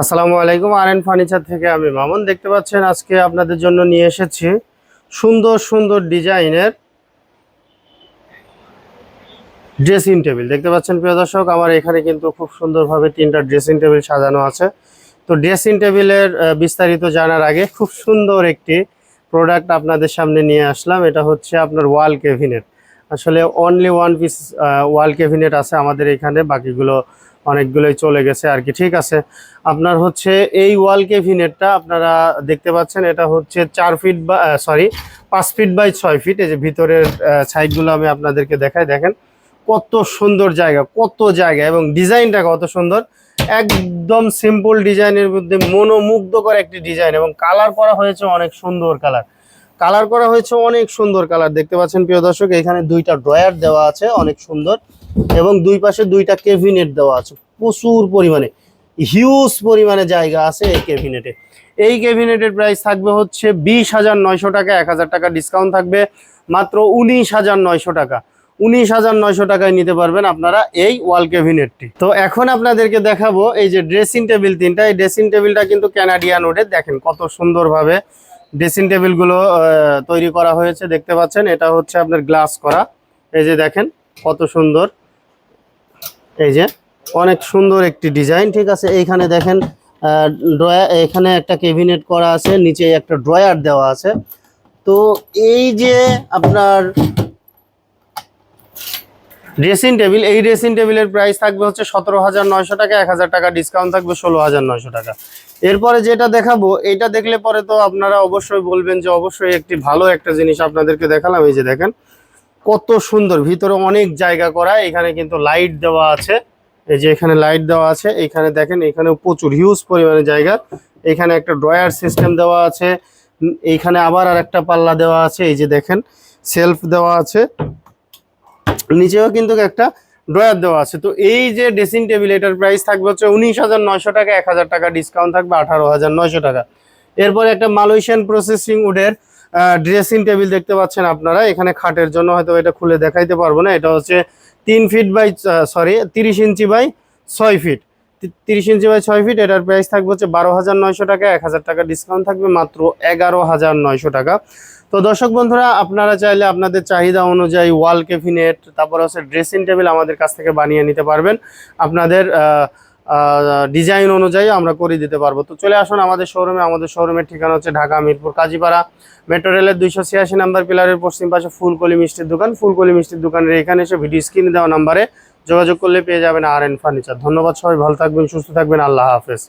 আসসালামু আলাইকুম আর N furniture থেকে আমি মামুন। দেখতে পাচ্ছেন আজকে আপনাদের জন্য নিয়ে এসেছি সুন্দর সুন্দর ডিজাইনের ড্রেসিং টেবিল দেখতে পাচ্ছেন প্রিয় দর্শক, আমার এখানে কিন্তু খুব সুন্দরভাবে তিনটা ড্রেসিং টেবিল সাজানো আছে। তো ড্রেসিং টেবিলের বিস্তারিত জানার আগে খুব সুন্দর একটি প্রোডাক্ট আপনাদের সামনে নিয়ে আসলাম। এটা হচ্ছে আপনার ওয়াল কেভিনেট আসলে only one piece wall cabinet আছে আমাদের এখানে, বাকিগুলো অনেকগুলোই চলে গেছে আর কি। ঠিক আছে, আপনার হচ্ছে এই ওয়াল কেভিনেটটা আপনারা দেখতে পাচ্ছেন, এটা হচ্ছে চার ফিট বা সরি পাঁচ ফিট বাই ছয় ফিট। এই যে ভিতরের সাইডগুলো আমি আপনাদেরকে দেখাই, দেখেন কত সুন্দর জায়গা, কত জায়গা এবং ডিজাইনটা কত সুন্দর। একদম সিম্পল ডিজাইনের মধ্যে মনোমুগ্ধকর একটি ডিজাইন এবং কালার করা হয়েছে অনেক সুন্দর কালার কালার করা হয়েছে অনেক সুন্দর কালার দেখতে পাচ্ছেন প্রিয় দর্শক, এখানে দুইটা ড্রয়ার দেওয়া আছে, অনেক সুন্দর। এবং দুই পাশে দুইটা কেভিনেট দেওয়া আছে। প্রচুর পরিমাণে হিউজ পরিমাণে জায়গা আছে এই কেভিনেটে এই কেভিনেটের প্রাইস থাকবে হচ্ছে বিশ হাজার নয়শো টাকা, এক হাজার টাকা ডিসকাউন্ট থাকবে, মাত্র উনিশ হাজার নয়শো টাকা। উনিশ হাজার নয়শো টাকায় নিতে পারবেন আপনারা এই ওয়াল ক্যাবিনেটটি তো এখন আপনাদেরকে দেখাবো এই যে ড্রেসিং টেবিল তিনটা। এই ড্রেসিং টেবিলটা কিন্তু ক্যানাডিয়ান ওডে দেখেন কত সুন্দরভাবে ড্রেসিং টেবিলগুলো তৈরি করা হয়েছে, দেখতে পাচ্ছেন? এটা হচ্ছে আপনার গ্লাস করা। এই যে দেখেন কত সুন্দর। এই যে, অনেক সুন্দর একটি ডিজাইন, ঠিক আছে? এইখানে দেখেন ড্রয়ার এখানে একটা কেবিনেট করা আছে, নিচে একটা ড্রয়ার দেওয়া আছে। তো এই যে আপনার ড্রেসিং টেবিল, এই ড্রেসিং টেবিলের প্রাইস থাকবে হচ্ছে সতেরো হাজার নয়শো টাকা, এক হাজার টাকা ডিসকাউন্ট থাকবে ষোলো হাজার নয়শো টাকা। এরপরে যেটা দেখাবো, এটা দেখলে পরে তো আপনারা অবশ্যই বলবেন যে অবশ্যই একটি ভালো একটা জিনিস আপনাদেরকে দেখালাম। এই যে দেখেন কত সুন্দর, ভিতরে অনেক জায়গা করা, এখানে কিন্তু লাইট দেওয়া আছে। এই যে এখানে লাইট দেওয়া আছে, এখানে দেখেন এখানেও প্রচুর হিউজ পরিমাণে জায়গা। এখানে একটা ড্রয়ার সিস্টেম দেওয়া আছে এইখানে আবার আর একটা পাল্লা দেওয়া আছে, এই যে দেখেন সেলফ দেওয়া আছে। নিচেও কিন্তু একটা ড্রয়ার দেওয়া আছে। তো এই যে ড্রেসিং টেবিল এটার প্রাইস থাকবে হচ্ছে উনিশ হাজার নয়শো টাকা, এক হাজার টাকা ডিসকাউন্ট থাকবে আঠারো হাজার নয়শো টাকা। এরপরে একটা মালয়েশিয়ান প্রসেসিং উডের ড্রেসিং টেবিল দেখতে পাচ্ছেন আপনারা। এখানে খাটের জন্য হয়তো এটা খুলে দেখাইতে পারব না। এটা হচ্ছে তিন ফিট বাই সরি তিরিশ ইঞ্চি বাই ছয় ফিট তিরিশ ইঞ্চি বাই ছয় ফিট এটার প্রাইস থাকবে হচ্ছে বারো হাজার নয়শো টাকা। এক হাজার টাকা ডিসকাউন্ট থাকবে মাত্র এগারো হাজার নয়শো টাকা। তো দর্শক বন্ধুরা, আপনারা চাইলে আপনাদের চাহিদা অনুযায়ী ওয়াল কেফিনেট তারপর হচ্ছে ড্রেসিং টেবিল আমাদের কাছ থেকে বানিয়ে নিতে পারবেন। আপনাদের ডিজাইন অনুযায়ী আমরা করে দিতে পারব। তো চলে আসুন আমাদের শোরুমে আমাদের শোরুমের ঠিকানা হচ্ছে ঢাকা মিরপুর, কাজীপাড়া। মেট্রো রেলের দুইশো ছিয়াশি নাম্বার পিলারের পশ্চিম পাশে ফুলকলি মিষ্টির দোকান। ফুলকলি মিষ্টির দোকানের এখানে এসে ভিডিও স্ক্রিনে দেওয়া নাম্বারে যোগাযোগ করলে পেয়ে যাবেন আর এন ফার্নিচার ধন্যবাদ সবাই, ভালো থাকবেন, সুস্থ থাকবেন। আল্লাহ হাফেজ।